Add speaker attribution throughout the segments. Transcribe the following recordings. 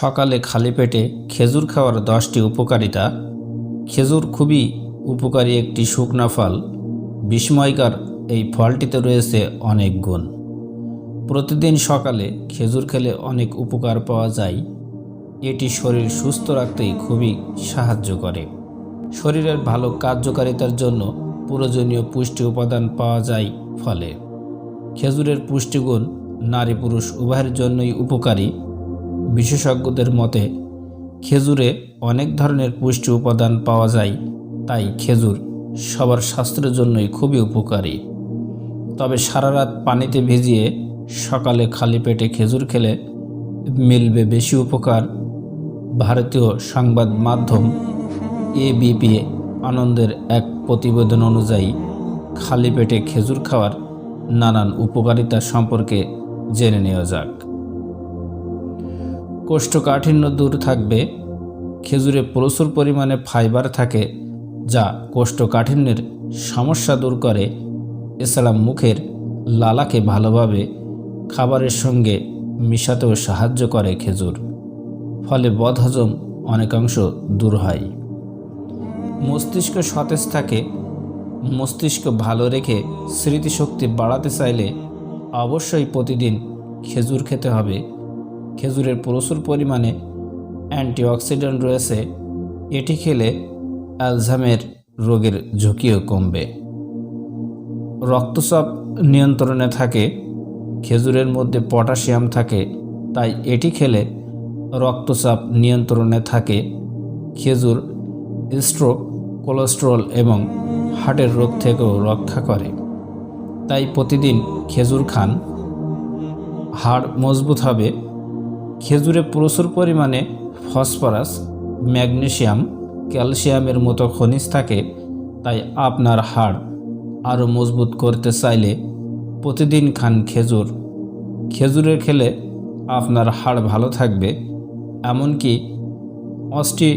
Speaker 1: সকালে খালি পেটে খেজুর খাওয়ার দশটি উপকারিতা। খেজুর খুবই উপকারী একটি শুকনা ফল। বিস্ময়কর এই ফলটিতে রয়েছে অনেক গুণ। প্রতিদিন সকালে খেজুর খেলে অনেক উপকার পাওয়া যায়। এটি শরীর সুস্থ রাখতেই খুবই সাহায্য করে। শরীরের ভালো কার্যকারিতার জন্য প্রয়োজনীয় পুষ্টি উপাদান পাওয়া যায় ফলে। খেজুরের পুষ্টিগুণ নারী পুরুষ উভয়ের জন্যই উপকারী। বিশেষজ্ঞদের মতে, খেজুরে অনেক ধরনের পুষ্টি উপাদান পাওয়া যায়, তাই খেজুর সবার স্বাস্থ্যের জন্যই খুবই উপকারী। তবে সারা রাত পানিতে ভিজিয়ে সকালে খালি পেটে খেজুর খেলে মিলবে বেশি উপকার। ভারতীয় সংবাদ মাধ্যম এবিপি আনন্দের এক প্রতিবেদন অনুযায়ী, খালি পেটে খেজুর খাওয়ার নানান উপকারিতা সম্পর্কে জেনে নেওয়া যাক। কোষ্ঠকাঠিন্য দূর থাকবে। খেজুরে প্রচুর পরিমাণে ফাইবার থাকে, যা কোষ্ঠকাঠিন্যের সমস্যা দূর করে। এছাড়া মুখের লালাকে ভালোভাবে খাবারের সঙ্গে মিশাতেও সাহায্য করে খেজুর, ফলে বদহজম অনেকাংশ দূর হয়। মস্তিষ্ক সতেজ থাকে। মস্তিষ্ক ভালো রেখে স্মৃতিশক্তি বাড়াতে চাইলে অবশ্যই প্রতিদিন খেজুর খেতে হবে। খেজুরের প্রচুর পরিমাণে অ্যান্টিঅক্সিডেন্ট রয়েছে, এটি খেলে অ্যালঝামের রোগের ঝুঁকিও কমবে। রক্তচাপ নিয়ন্ত্রণে থাকে, খেজুরের মধ্যে পটাশিয়াম থাকে, তাই এটি খেলে রক্তচাপ নিয়ন্ত্রণে থাকে, খেজুর, স্ট্রোক, কোলেস্ট্রল এবং হার্টের রোগ থেকেও রক্ষা করে। তাই প্রতিদিন খেজুর খান। হাড় মজবুত হবে খেজুরে প্রচুর পরিমাণে ফসফরাস, ম্যাগনেশিয়াম, ক্যালসিয়ামের মতো খনিজ থাকে, তাই আপনার হাড় আরও মজবুত করতে চাইলে প্রতিদিন খান খেজুর। খেজুরে খেলে আপনার হাড় ভালো থাকবে, এমনকি অস্টি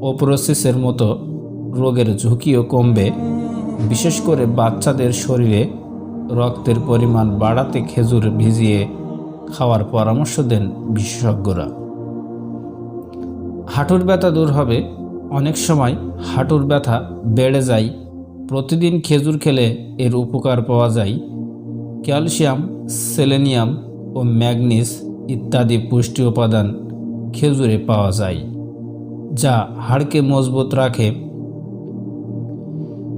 Speaker 1: ওপ্রোসিসের মতো রোগের ঝুঁকিও কমবে। বিশেষ করে বাচ্চাদের শরীরে রক্তের পরিমাণ বাড়াতে খেজুর ভিজিয়ে খাওয়ার পরামর্শ দেন বিশেষজ্ঞরা। হাঁটুর ব্যথা দূর হবে। অনেক সময় হাঁটুর ব্যথা বেড়ে যায়। প্রতিদিন খেজুর খেলে এর উপকার পাওয়া যায়। ক্যালসিয়াম, সেলেনিয়াম ও ম্যাগনিস ইত্যাদি পুষ্টি উপাদান খেজুরে পাওয়া যায়, যা হাড়কে মজবুত রাখে।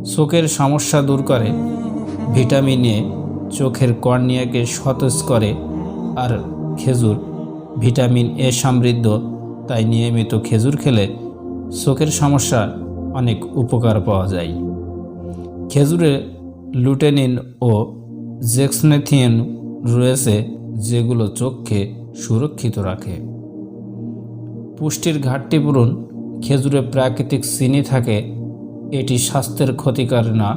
Speaker 1: চোখের সমস্যা দূর করে। ভিটামিন এ চোখের কর্নিয়াকে সতেজ করে। আর খেজুর, ভিটামিন এ সমৃদ্ধ, তাই নিয়মিত খেজুর খেলে চোখের সমস্যা অনেক উপকার পাওয়া যায়। খেজুরে লুটেনিন ও জেক্সনেথিন রয়েছে যেগুলো চোখকে সুরক্ষিত রাখে। পুষ্টির ঘাটতি পূরণ, খেজুরে প্রাকৃতিক চিনি থাকে, এটি স্বাস্থ্যের ক্ষতিকার না।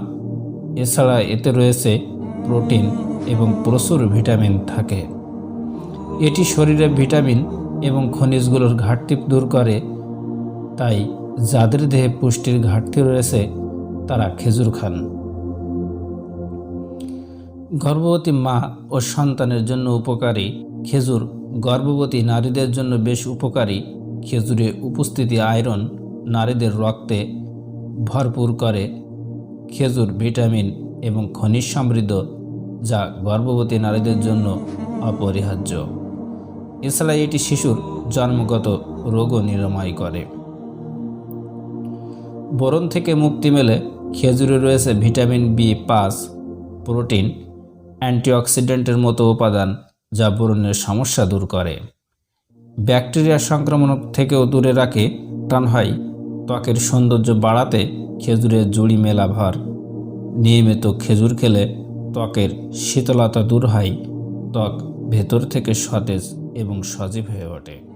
Speaker 1: এছাড়া এতে রয়েছে প্রোটিন এবং প্রচুর ভিটামিন থাকে। এটি শরীরে ভিটামিন এবং খনিজগুলোর ঘাটতি দূর করে। তাই যাদের দেহে পুষ্টির ঘাটতি রয়েছে, তারা খেজুর খান। গর্ভবতী মা ও সন্তানের জন্য উপকারী খেজুর। গর্ভবতী নারীদের জন্য বেশ উপকারী। খেজুরে উপস্থিতি আয়রন নারীদের রক্তে ভরপুর করে। খেজুর ভিটামিন এবং খনিজ সমৃদ্ধ, যা গর্ভবতী নারীদের জন্য অপরিহার্য। এছাড়া এটি শিশুর জন্মগত রোগও নিরাময় করে। বরণ থেকে মুক্তি মেলে খেজুরে রয়েছে ভিটামিন বি পাঁচ প্রোটিন, অ্যান্টিঅক্সিডেন্টের মতো উপাদান যা বরণের সমস্যা দূর করে। ব্যাকটেরিয়া সংক্রমণ থেকেও দূরে রাখে টান হয় ত্বকের সৌন্দর্য বাড়াতে খেজুরের জুড়ি মেলা ভর। নিয়মিত খেজুর খেলে ত্বকের শীতলতা দূর হয়, ত্বক ভেতর থেকে সতেজ এবং সজীব হয়ে ওঠে।